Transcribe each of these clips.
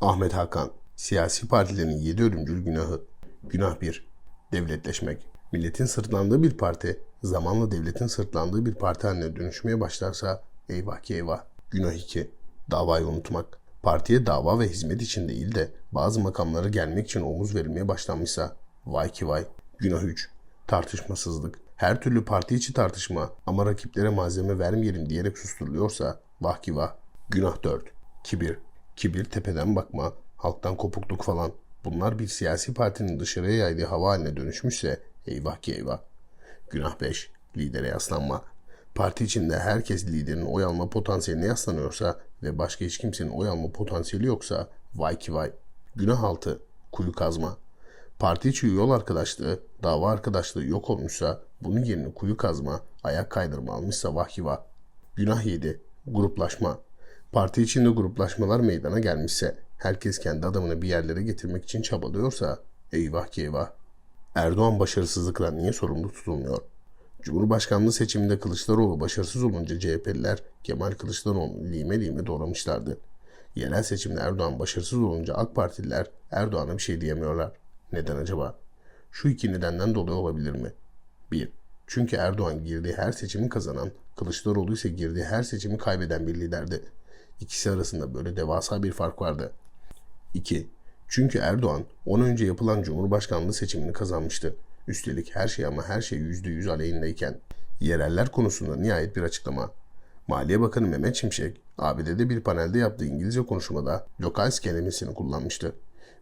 Ahmet Hakan, siyasi partilerin yedi ölümcül günahı. Günah 1. Devletleşmek. Milletin sırtlandığı bir parti, zamanla devletin sırtlandığı bir parti haline dönüşmeye başlarsa eyvah ki eyvah. Günah 2. Davayı unutmak. Partiye dava ve hizmet için değil de bazı makamlara gelmek için omuz verilmeye başlanmışsa vay ki vay. Günah 3. Tartışmasızlık. Her türlü parti içi tartışma ama rakiplere malzeme vermeyelim diyerek susturuluyorsa vah ki vah. Günah 4. Kibir. Kibir tepeden bakma, halktan kopukluk falan. Bunlar bir siyasi partinin dışarıya yaydığı hava haline dönüşmüşse eyvah ki eyvah. Günah 5. Lidere yaslanma. Parti içinde herkes liderin oy alma potansiyeline yaslanıyorsa ve başka hiç kimsenin oy alma potansiyeli yoksa vay ki vay. Günah 6. Kuyu kazma. Parti içi yol arkadaşlığı, dava arkadaşlığı yok olmuşsa bunun yerine kuyu kazma, ayak kaydırma almışsa vah ki vah. Günah 7. Gruplaşma. Parti içinde gruplaşmalar meydana gelmişse, herkes kendi adamını bir yerlere getirmek için çabalıyorsa eyvah ki eyvah. Erdoğan başarısızlıkla niye sorumlu tutulmuyor? Cumhurbaşkanlığı seçiminde Kılıçdaroğlu başarısız olunca CHP'liler Kemal Kılıçdaroğlu'nu lime lime doğramışlardı. Yerel seçimde Erdoğan başarısız olunca AK Partililer Erdoğan'a bir şey diyemiyorlar. Neden acaba? Şu iki nedenden dolayı olabilir mi? 1. Çünkü Erdoğan girdiği her seçimi kazanan, Kılıçdaroğlu ise girdiği her seçimi kaybeden bir liderdi. İkisi arasında böyle devasa bir fark vardı. 2. Çünkü Erdoğan 10 önce yapılan Cumhurbaşkanlığı seçimini kazanmıştı. Üstelik her şey ama her şey %100 aleyhindeyken. Yereller konusunda nihayet bir açıklama. Maliye Bakanı Mehmet Şimşek, ABD'de bir panelde yaptığı İngilizce konuşmada locals kelimesini kullanmıştı.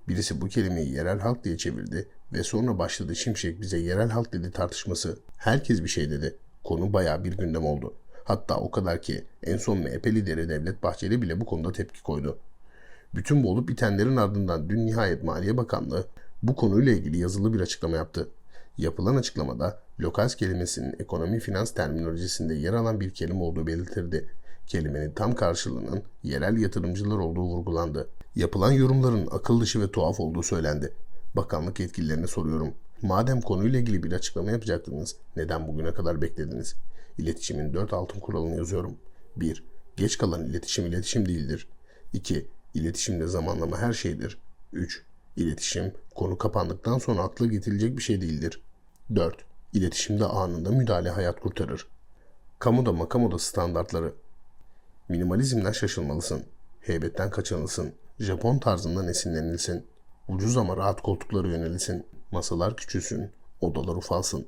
Birisi bu kelimeyi yerel halk diye çevirdi ve sonra başladı Şimşek bize yerel halk dedi tartışması. Herkes bir şey dedi. Konu bayağı bir gündem oldu. Hatta o kadar ki en son MHP lideri Devlet Bahçeli bile bu konuda tepki koydu. Bütün bu olup bitenlerin ardından dün nihayet Maliye Bakanlığı bu konuyla ilgili yazılı bir açıklama yaptı. Yapılan açıklamada lokals kelimesinin ekonomi finans terminolojisinde yer alan bir kelime olduğu belirtildi. Kelimenin tam karşılığının yerel yatırımcılar olduğu vurgulandı. Yapılan yorumların akıl dışı ve tuhaf olduğu söylendi. Bakanlık yetkililerine soruyorum. Madem konuyla ilgili bir açıklama yapacaktınız, neden bugüne kadar beklediniz? İletişimin dört altın kuralını yazıyorum. 1. Geç kalan iletişim iletişim değildir. 2. İletişimde zamanlama her şeydir. 3. İletişim konu kapandıktan sonra akla getirilecek bir şey değildir. 4. İletişimde anında müdahale hayat kurtarır. Kamuda makamuda standartları. Minimalizmden şaşılmalısın. Heybetten kaçınılsın. Japon tarzından esinlenilsin. Ucuz ama rahat koltuklara yönelilsin. Masalar küçülsün. Odalar ufalsın.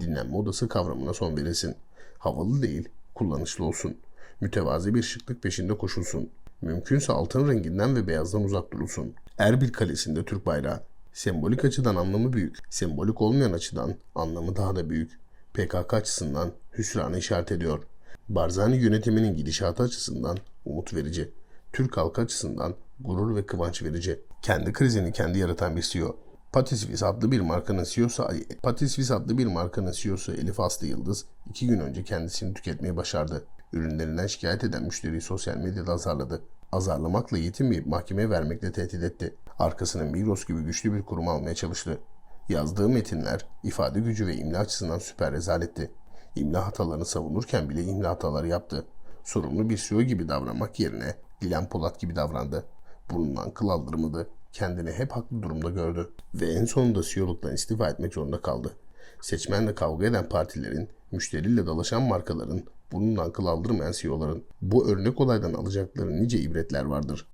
Dinlenme odası kavramına son verilsin. Havalı değil, kullanışlı olsun. Mütevazi bir şıklık peşinde koşulsun. Mümkünse altın renginden ve beyazdan uzak durulsun. Erbil Kalesi'nde Türk bayrağı. Sembolik açıdan anlamı büyük. Sembolik olmayan açıdan anlamı daha da büyük. PKK açısından hüsranı işaret ediyor. Barzani yönetiminin gidişatı açısından umut verici. Türk halkı açısından gurur ve kıvanç verici. Kendi krizini kendi yaratan bir CEO. Patisvis adlı bir markanın CEO'su Patisvis adlı bir markanın CEO'su Elif Aslı Yıldız iki gün önce kendisini tüketmeyi başardı. Ürünlerinden şikayet eden müşteriyi sosyal medyada azarladı. Azarlamakla yetinmeyip mahkemeye vermekle tehdit etti. Arkasını Migros gibi güçlü bir kurum almaya çalıştı. Yazdığı metinler ifade gücü ve imla açısından süper rezaletti. İmla hatalarını savunurken bile imla hataları yaptı. Sorumlu bir CEO gibi davranmak yerine Dilan Polat gibi davrandı. Burnundan kıl aldırmadı kendini hep haklı durumda gördü ve en sonunda CEO'luktan istifa etmek zorunda kaldı. Seçmenle kavga eden partilerin, müşteriyle dalaşan markaların, bununla akıl aldırmayan CEO'ların bu örnek olaydan alacakları nice ibretler vardır.